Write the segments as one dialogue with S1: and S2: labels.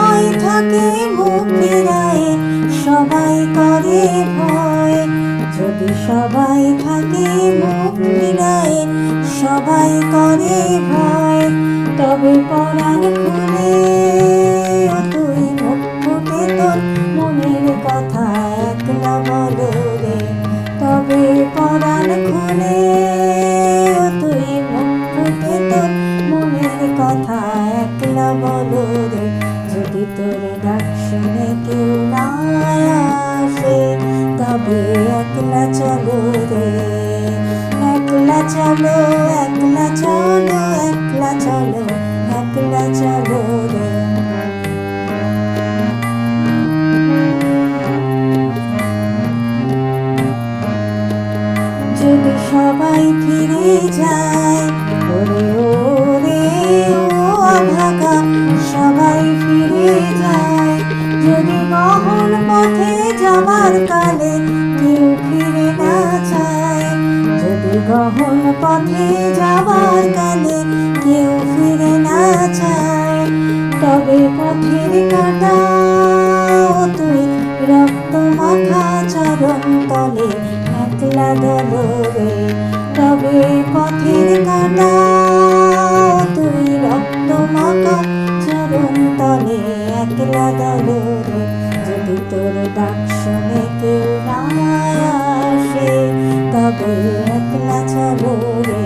S1: সবাই থাকে মুখ সবাই করে ভয়। যদি সবাই থাকে মুখ ফিরায় সবাই করে ভয়। তবে পরাণ খুলে তুই মুখ ফুটে মনের কথা একলা বলো রে। তবে পরাণ খুলে তুই মুখ ফুটে মনের কথা একলা বলো তোর ডাক কেউ না আসে, তবে একলা চলো রে। একলা চলো একলা চলো একলা চলো একলা চলো রে। যদি সবাই ফিরে যায় পথে যাবার কালে কেউ ফিরে না যায় যদি গহন পথে যাবার কালে কেউ ফিরে না যায় তবে পথের কাটা তুই রক্ত মাখা চরণ তলে একলা দলরে তবে পথের কাটা তুই রক্ত মাখা চরণ তলে একলা দলরে তোর ডাক শুনে কেউ না আসে, তবে একলা চলো রে।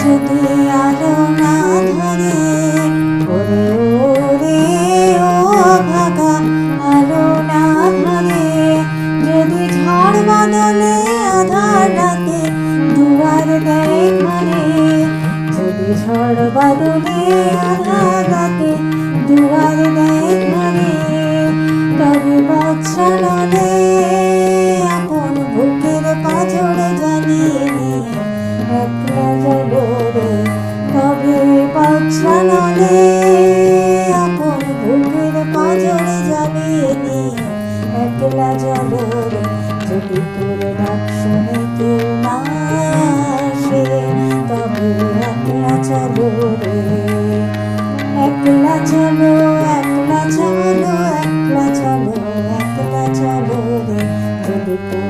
S1: যদি আলো না ধরে, ওরে ওরে ও ভাগা, আলো না ধরে, যদি ঝড় বাদলে আধার রাতে ঝড় বাদলে আধার দুয়ার দেয় ঘরে তবে বৎসরণে আপন বুকের পাঁচড়ে জ্বালিয়ে একলা জলো তবে বৎসরণে আপন বুকের পাঁচড়ে জ্বালিয়ে একলা জলো যদি তোর ডাক শুনে কেউ না আসে তবে চলো রে। একলা চলো একলা চলো একলা চলো একলা চলো রে। যদি